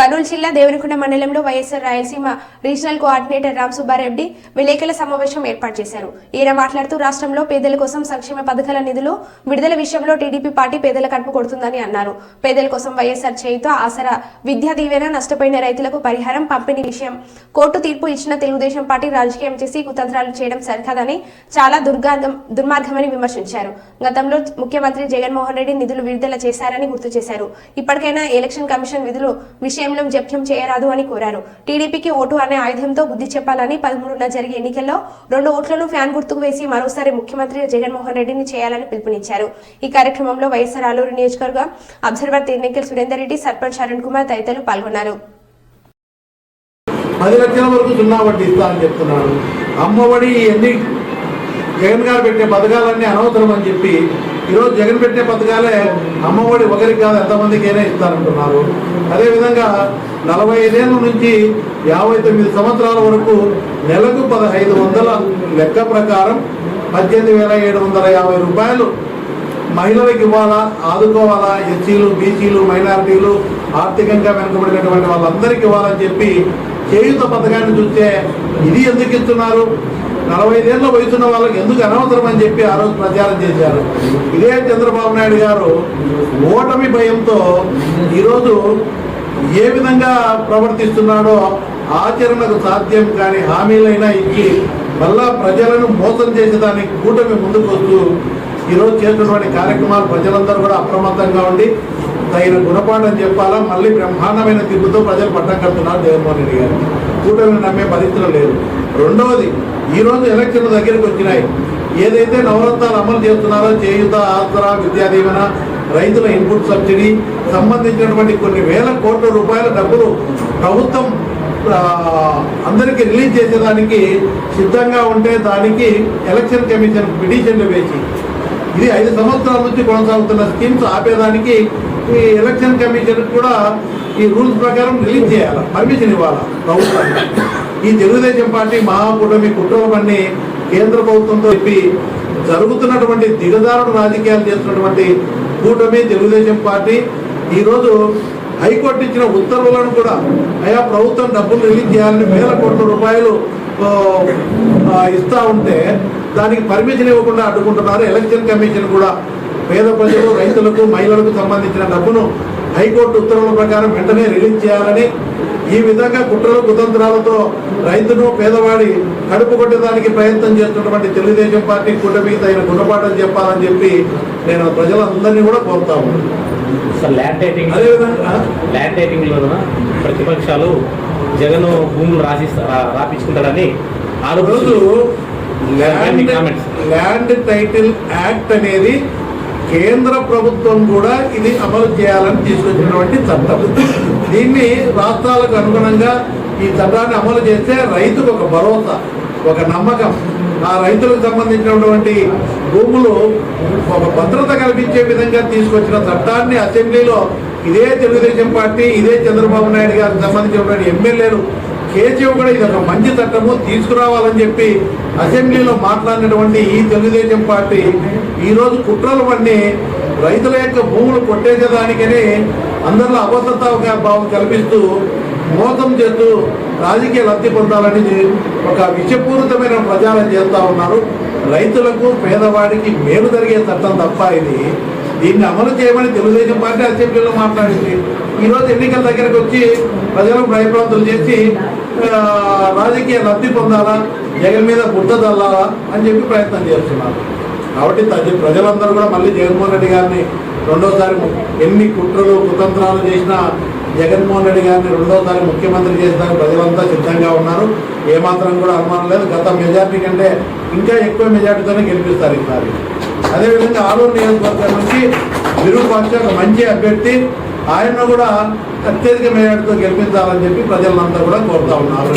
కర్నూలు జిల్లా దేవనకొండ మండలంలో YSR Rayalaseema regional coordinator Ram Subbareddy విలేకరుల సమావేశం ఏర్పాటు చేశారు. ఈయన మాట్లాడుతూ రాష్ట్రంలో పేదల కోసం సంక్షేమ పథకాల నిధులు విడుదల విషయంలో టీడీపీ పార్టీ పేదల కడుపు కొడుతుందని అన్నారు. పేదల కోసం వైఎస్ఆర్ చేయితో ఆసరా విద్యా దీవెన నష్టపోయిన రైతులకు పరిహారం పంపిణీ విషయం కోర్టు తీర్పు ఇచ్చిన తెలుగుదేశం పార్టీ రాజకీయం చేసి కుతంత్రాలు చేయడం సరికాదని చాలా దుర్గార్థం దుర్మార్గమని విమర్శించారు. గతంలో ముఖ్యమంత్రి జగన్మోహన్ రెడ్డి నిధులు విడుదల చేశారని గుర్తు చేశారు. ఇప్పటికైనా ఎలక్షన్ కమిషన్ విధులు విషయం కేవలం జప్యం చేయరాదు అని కోరారు. టీడీపీకి ఓటు అనే ఆయుధంతో బుద్ధి చెప్పాలని పదమూడున జరిగే ఎన్నికల్లో రెండు ఓట్లను ఫ్యాన్ గుర్తుకు వేసి మరోసారి ముఖ్యమంత్రి జగన్మోహన్ రెడ్డిని చేయాలని పిలుపునిచ్చారు. ఈ కార్యక్రమంలో వైఎస్ఆర్ ఆలూరు నియోజకవర్గ అబ్జర్వర్ తిరునెక్కల్ సురేందర్ రెడ్డి సర్పంచ్ అరుణ్ కుమార్ తదితరులు పాల్గొన్నారు. పది లక్షల వరకు సున్నా వడ్డీ ఇస్తానని చెప్తున్నాడు అమ్మఒడి ఎన్ని జగన్ గారు పెట్టే పథకాలన్నీ అనవసరం అని చెప్పి ఈరోజు జగన్ పెట్టే పథకాలే అమ్మఒడి ఒకరికి కాదు ఎంతమందికైనా ఇస్తారంటున్నారు. అదేవిధంగా నలభై ఐదేళ్ళ నుంచి యాభై తొమ్మిది సంవత్సరాల వరకు నెలకు పదహైదు వందల లెక్క ప్రకారం పద్దెనిమిది వేల ఏడు వందల యాభై రూపాయలు మహిళలకు ఇవ్వాలా ఆదుకోవాలా ఎస్సీలు బీసీలు మైనారిటీలు ఆర్థికంగా వెనుకబడినటువంటి వాళ్ళందరికీ ఇవ్వాలని చెప్పి చేయుత పథకాన్ని చూస్తే ఇది ఎందుకు ఇస్తున్నారు? నలభై ఐదేళ్ళ వయసున్న వాళ్ళకి ఎందుకు అనవసరం అని చెప్పి ఆ రోజు ప్రచారం చేశారు. ఇదే చంద్రబాబు నాయుడు గారు ఓటమి భయంతో ఈరోజు ఏ విధంగా ప్రవర్తిస్తున్నాడో ఆచరణకు సాధ్యం కానీ హామీలైనా ఇచ్చి మళ్ళా ప్రజలను మోసం చేసేదానికి కూటమి ముందుకు వస్తూ ఈరోజు చేస్తున్నటువంటి కార్యక్రమాలు ప్రజలందరూ కూడా అప్రమత్తంగా ఉండి తగిన గుణపాఠం చెప్పాలా? మళ్ళీ బ్రహ్మాండమైన తిప్పుతో ప్రజలు పట్టం కడుతున్నారు జగన్మోహన్ రెడ్డి గారు. కూటమిని నమ్మే పరిస్థితులు లేదు రెండవది ఈరోజు ఎలక్షన్ల దగ్గరికి వచ్చినాయి. ఏదైతే నవరత్నాలు అమలు చేస్తున్నారో చేయుత ఆసరా విద్యా దీవెన రైతుల ఇన్పుట్ సబ్సిడీ సంబంధించినటువంటి కొన్ని వేల కోట్ల రూపాయల డబ్బులు ప్రభుత్వం అందరికీ రిలీజ్ చేసేదానికి సిద్ధంగా ఉంటే దానికి ఎలక్షన్ కమిషన్ పిటిషన్లు వేసి ఇది ఐదు సంవత్సరాల నుంచి కొనసాగుతున్న స్కీమ్స్ ఆపేదానికి ఈ ఎలక్షన్ కమిషన్ కూడా ఈ రూల్స్ ప్రకారం రిలీజ్ చేయాలి. పర్మిషన్ ఇవ్వాలి ప్రభుత్వానికి. ఈ తెలుగుదేశం పార్టీ మహాకూటమి కుటుంబాన్ని కేంద్ర ప్రభుత్వంతో చెప్పి జరుగుతున్నటువంటి దిగదారుడు రాజకీయాలు చేస్తున్నటువంటి కూటమి తెలుగుదేశం పార్టీ ఈరోజు హైకోర్టు ఇచ్చిన ఉత్తర్వులను కూడా అయా ప్రభుత్వం డబ్బులు రిలీజ్ చేయాలని వేల కోట్ల రూపాయలు ఇస్తూ ఇస్తా ఉంటే దానికి పర్మిషన్ ఇవ్వకుండా అడ్డుకుంటున్నారు. ఎలక్షన్ కమిషన్ కూడా పేద ప్రజలు రైతులకు మహిళలకు సంబంధించిన డబ్బును హైకోర్టు ఉత్తర్వుల ప్రకారం వెంటనే రిలీజ్ చేయాలని ఈ విధంగా కుట్రలు కుతంత్రాలతో రైతును పేదవాడి కడుపు కొట్టడానికి ప్రయత్నం చేస్తున్నటువంటి తెలుగుదేశం పార్టీ కూటమికి తగిన గుణపాఠం చెప్పాలని చెప్పి నేను ప్రజలందరినీ కూడా కోరుతా ల్యాండ్లో ప్రతిపక్షాలు జగన్ భూములు రాసి రాపించుకుంటాడని ఆ రోజు. ల్యాండ్ టైటిల్ యాక్ట్ అనేది కేంద్ర ప్రభుత్వం కూడా ఇది అమలు చేయాలని తీసుకొచ్చినటువంటి చట్టం. దీన్ని రాష్ట్రాలకు అనుగుణంగా ఈ చట్టాన్ని అమలు చేస్తే రైతుకు ఒక భరోసా ఒక నమ్మకం. ఆ రైతులకు సంబంధించినటువంటి భూములు ఒక భద్రత కల్పించే విధంగా తీసుకొచ్చిన చట్టాన్ని అసెంబ్లీలో ఇదే తెలుగుదేశం పార్టీ ఇదే చంద్రబాబు నాయుడు గారికి సంబంధించినటువంటి ఎమ్మెల్యేలు కేజీఎఫ్ కూడా ఇది ఒక మంచి చట్టము తీసుకురావాలని చెప్పి అసెంబ్లీలో మాట్లాడినటువంటి ఈ తెలుగుదేశం పార్టీ ఈరోజు కుట్రలు పన్ని రైతుల యొక్క భూములు కొట్టేసేదానికని అందరిలో అబద్ధత భావం కల్పిస్తూ మోసం చేస్తూ రాజకీయ లబ్ధి పొందాలని ఒక విషపూరితమైన ప్రచారం చేస్తూ ఉన్నారు. రైతులకు పేదవాడికి మేలు జరిగే చట్టం తప్ప ఇది. దీన్ని అమలు చేయమని తెలుగుదేశం పార్టీ అసెంబ్లీలో మాట్లాడింది. ఈరోజు ఎన్నికల దగ్గరకు వచ్చి ప్రజలకు భయప్రాంతులు చేసి రాజకీయ లబ్ధి పొందాలా? జగన్ మీద బుద్ధ చల్లాలా అని చెప్పి ప్రయత్నం చేస్తున్నారు. కాబట్టి తది- ప్రజలందరూ కూడా మళ్ళీ జగన్మోహన్ రెడ్డి గారిని రెండోసారి ఎన్ని కుట్రలు కుతంత్రాలు చేసినా జగన్మోహన్ రెడ్డి గారిని రెండోసారి ముఖ్యమంత్రి చేసడానికి ప్రజలంతా సిద్ధంగా ఉన్నారు. ఏమాత్రం కూడా అనుమానం లేదు. గత మెజార్టీ కంటే ఇంకా ఎక్కువ మెజార్టీతోనే గెలిపిస్తారు ఈసారి. అదేవిధంగా ఆలూరు నియోజకవర్గం నుంచి విరూపాక్ష ఒక మంచి అభ్యర్థి ఆయన్ను కూడా అత్యధిక మేయర్తో గెలిపించాలని చెప్పి ప్రజలంతా కూడా కోరుతా ఉన్నారు.